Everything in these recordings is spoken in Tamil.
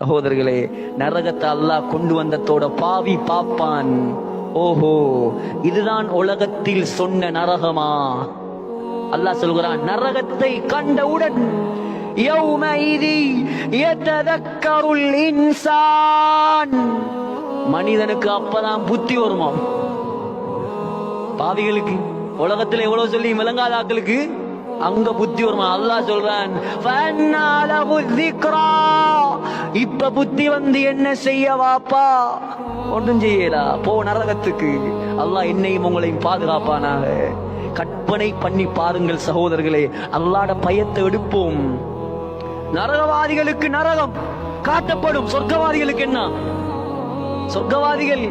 சகோதரர்களே நரகத்தை அல்லாஹ் கொண்டு வந்ததோட பாவி பாப்பான். ஓஹோ இதுதான் உலகத்தில் சொன்ன நரகமா? அல்லாஹ் சொல்கிறான் நரகத்தை கண்டவுடன் மனிதனுக்கு அப்பதான் புத்தி வருமா? பாவிகளுக்கு உலகத்துல எவ்வளவு சொல்லி விளங்காத ஆக்களுக்கு? அங்க புத்தி வருமா? அல்லாஹ் சொல்றான் இப்ப புத்தி வந்து என்ன செய்ய வாப்பா? ஒன்றும் செய்யலா போ நரகத்துக்கு. அல்லாஹ் என்னையும் உங்களையும் பாதுகாப்பானாக. கற்பனை பண்ணி பாருங்கள் சகோதரர்களே அல்லாட பயத்தை எடுப்போம். நரகவாதிகளுக்கு நரகம் காட்டப்படும். சொர்க்கவாதிகளுக்கு என்ன? சொர்க்கவாதிகள்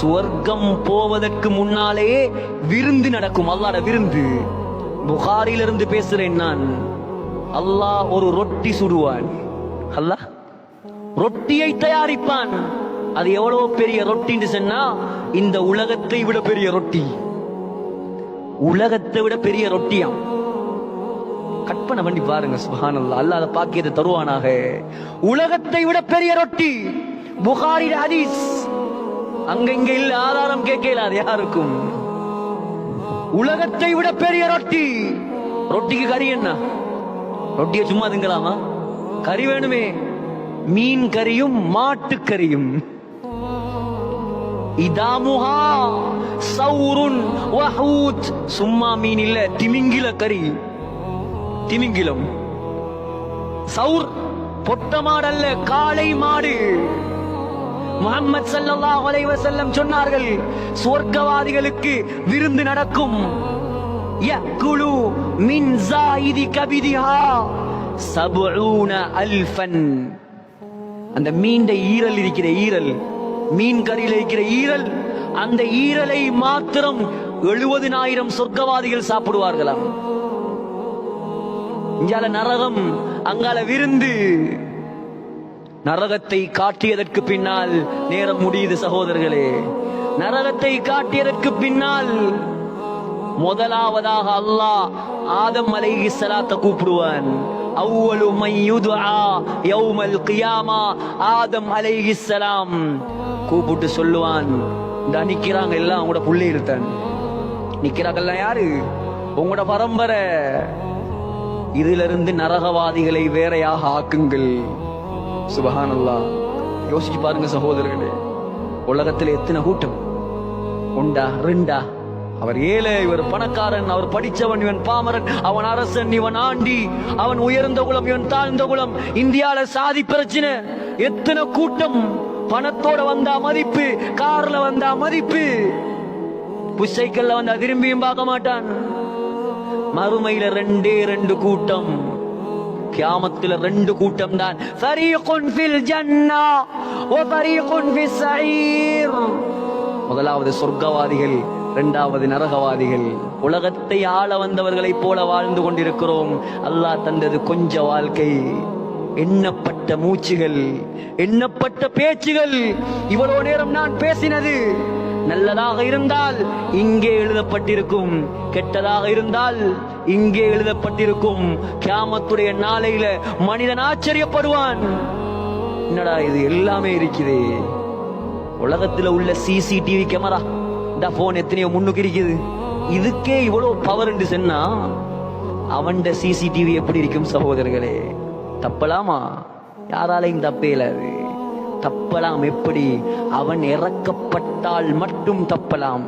சுவர்க்கம் போவதற்கு முன்னாலேயே விருந்து நடக்கும். அல்லாட விருந்து. புகாரிலிருந்து பேசுறேன் நான். அல்லாஹ் ஒரு ரொட்டி சுடுவான். அல்லாஹ்? ரொட்டியை தயாரிப்பான். அது எவ்வளவு பெரிய ரொட்டின்னு சொன்னா இந்த உலகத்தை விட பெரிய ரொட்டி. உலகத்தை விட பெரிய ரொட்டியாம் கற்பனை பண்ணி பாருங்க சுபஹானல்லாஹ். அல்லாஹ் அதை பாக்கியத்தை தருவானாக. உலகத்தை விட பெரிய ரொட்டி. புகாரி ஹதீஸ். அங்க இங்க இல்ல ஆதாரம் கேட்கல அது யாருக்கும்? உலகத்தை விட பெரிய ரொட்டி. ரொட்டிக்கு கறி என்ன? ரொட்டியை சும்மா திங்கலாமா? கறி வேணுமே. மீன் கறியும் மாட்டு கறியும். இதாமுஹா சௌருன் வஹூத். சும்மா மீன் இல்ல திமிங்கில கறி. திமிங்கிலம். சௌர் பொட்ட மாடல்ல காளை மாடு. முகமது ஸல்லல்லாஹு அலைஹி செல்லம் சொன்னார்கள் சொர்க்கவாதிகளுக்கு விருந்து நடக்கும். யக்குலு மின் ஜாயிதி கபிதிஹா சபூன அல்ஃபன். அந்த மீண்ட ஈரல் இருக்கிற ஈரல் மீன் கறியில் இருக்கிற ஈரல் அந்த ஈரலை மாத்திரம் எழுபதினாயிரம் சொர்க்கவாதிகள் சாப்பிடுவார்களாம். இங்கால நரகம் அங்கால விருந்து. நரகத்தை காட்டியதற்கு பின்னால் நேரம் முடியுது சகோதரர்களே. நரகத்தை காட்டியதற்கு பின்னால் முதலாவதாக அல்லாஹ் ஆதம் அலைஹி ஸலாத்த கூப்பிடுவான். அவ்வளு மையுதுஆ யௌமல் கியாமா ஆதம் அலைஹி ஸலாம். கூப்பிட்டு சொல்லுவான் இந்த நிக்கிறாங்க எல்லாம் உங்களோட புள்ளை இருத்தன் நிக்கிறாங்கல்ல யாரு? உங்களோட பரம்பரை. இதிலிருந்து நரகவாதிகளை வேறையாக ஆக்குங்கள். சுபஹானல்லா யோசிச்சு பாருங்க சகோதரர்களே உலகத்தில் எத்தனை கூட்டம் உண்டா ரெண்டா அவர் ஏழை இவர் பணக்காரன் அவர் படிச்சவன் இவன் பாமரன் அவன் அரசன் இவன் ஆண்டி அவன் உயர்ந்த குலம் இவன் தாழ்ந்த குலம் இந்தியால சாதி பிரச்சனை எத்தனை கூட்டம் பணத்தோட வந்தா மதிப்பு கார்ல வந்தா மதிப்பு புஷைக்கல்ல வந்தா திரும்பியும் பார்க்க மாட்டான் மறுமையில ரெண்டே ரெண்டு கூட்டம் கியாமத்தில் ரெண்டு கூட்டம் தான் ஃபில் ஜன்னா முதலாவது சொர்க்கவாதிகள் இரண்டாவது நரகவாதிகள். உலகத்தை ஆள வந்தவர்களைப் போல வாழ்ந்து கொண்டிருக்கிறோம். அல்லாஹ் தந்தது கொஞ்ச வாழ்க்கை. எண்ணப்பட்ட மூச்சுகள் எண்ணப்பட்ட பேச்சுகள். இவ்வளவு நேரம் நான் பேசினது. நல்லதாக இருந்தால் இங்கே எழுதப்பட்டிருக்கும் கெட்டதாக இருந்தால் இங்கே எழுதப்பட்டிருக்கும். கியாமத்துடைய நாளையில மனிதன் ஆச்சரியப்படுவான். என்னடா இது எல்லாமே இருக்குது. உலகத்துல உள்ள சிசிடிவி கேமரா இந்த போன் எத்தனையோ முன்னுக்கு இருக்குது. இதுக்கே இவ்வளவு பவர் என்று சொன்னா அவன்ட சிசிடிவி எப்படி இருக்கும் சகோதரர்களே? தப்பலாமா? யாராலையும் தப்பே இல்லாது. தப்பலாம் எப்படி? அவன் இறக்கப்பட்டால் மட்டும் தப்பலாம்.